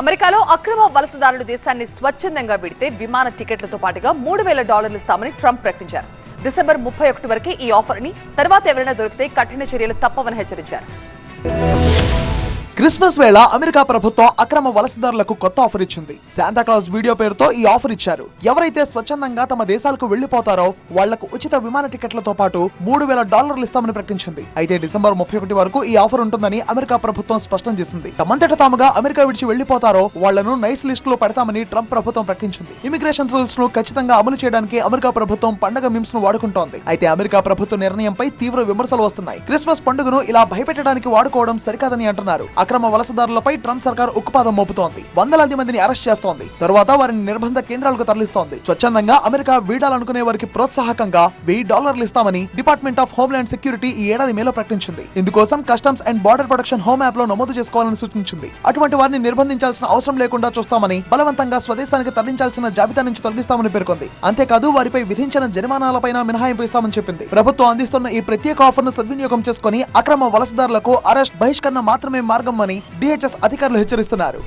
అమెరికాలో అక్రమ వలసదారులు దేశాన్ని స్వచ్ఛందంగా విడితే విమాన టికెట్లతో పాటుగా మూడు వేల డాలర్లు ఇస్తామని ట్రంప్ ప్రకటించారు. డిసెంబర్ ముప్పై ఒకటి వరకే ఈ ఆఫర్ని తర్వాత ఎవరైనా దొరికితే కఠిన చర్యలు తప్పవని హెచ్చరించారు. క్రిస్మస్ వేళ అమెరికా ప్రభుత్వం అక్రమ వలసదారులకు కొత్త ఆఫర్ ఇచ్చింది. శాంతాక్లాస్ వీడియో పేరుతో ఈ ఆఫర్ ఇచ్చారు. ఎవరైతే స్వచ్ఛందంగా తమ దేశాలకు వెళ్ళిపోతారో వాళ్ళకు ఉచిత విమాన టికెట్లతో పాటు మూడు వేల డాలర్లు ఇస్తామని ప్రకటించింది. అయితే డిసెంబర్ ముప్పై ఒకటి వరకు ఈ ఆఫర్ ఉంటుందని అమెరికా ప్రభుత్వం స్పష్టం చేసింది. తమంతట తాముగా అమెరికా విడిచి వెళ్ళిపోతారో వాళ్ళను నైస్ లిస్ట్లో పెడతామని ట్రంప్ ప్రభుత్వం ప్రకటించింది. ఇమిగ్రేషన్ రూల్స్ను ఖచ్చితంగా అమలు చేయడానికి అమెరికా ప్రభుత్వం పండగ మిమ్స్ను వాడుకుంటోంది. అయితే అమెరికా ప్రభుత్వ నిర్ణయంపై తీవ్ర విమర్శలు వస్తున్నాయి. క్రిస్మస్ పండుగను ఇలా భయపెట్టడానికి వాడుకోవడం సరికాదని అంటున్నారు. అక్రమ వలసదారులపై ట్రంప్ సర్కార్ ఉక్కుపాదం మోపుతోంది. వందలాది మందిని అరెస్ట్ చేస్తోంది. తర్వాత వారిని నిర్బంధ కేంద్రాలకు తరలిస్తోంది. స్వచ్ఛందంగా అమెరికా వీడాలనుకునే వారికి ప్రోత్సాహకంగా వెయ్యి డాలర్లు ఇస్తామని డిపార్ట్మెంట్ ఆఫ్ హోమ్లాండ్ సెక్యూరిటీ ఈ ఏడాది మేలో ప్రకటించింది. ఇందుకోసం customs and border protection home యాప్లో నమోదు చేసుకోవాలని సూచించింది. అటువంటి వారిని నిర్బంధించాల్సిన అవసరం లేకుండా చూస్తామని బలవంతంగా స్వదేశానికి తరలించాల్సిన జాబితా నుంచి తొలగిస్తామని పేర్కొంది. అంతేకాదు వారిపై విధించిన జరిమానాలపైన మినహాయింపు ఇస్తామని చెప్పింది. ప్రభుత్వం అందిస్తున్న ఈ ప్రత్యేక ఆఫర్ను సద్వినియోగం చేసుకుని అక్రమ వలసదారులకు అరెస్ట్ బహిష్కరణ మాత్రమే మార్గం అని డిహెచ్ఎస్ అధికారులు హెచ్చరిస్తున్నారు.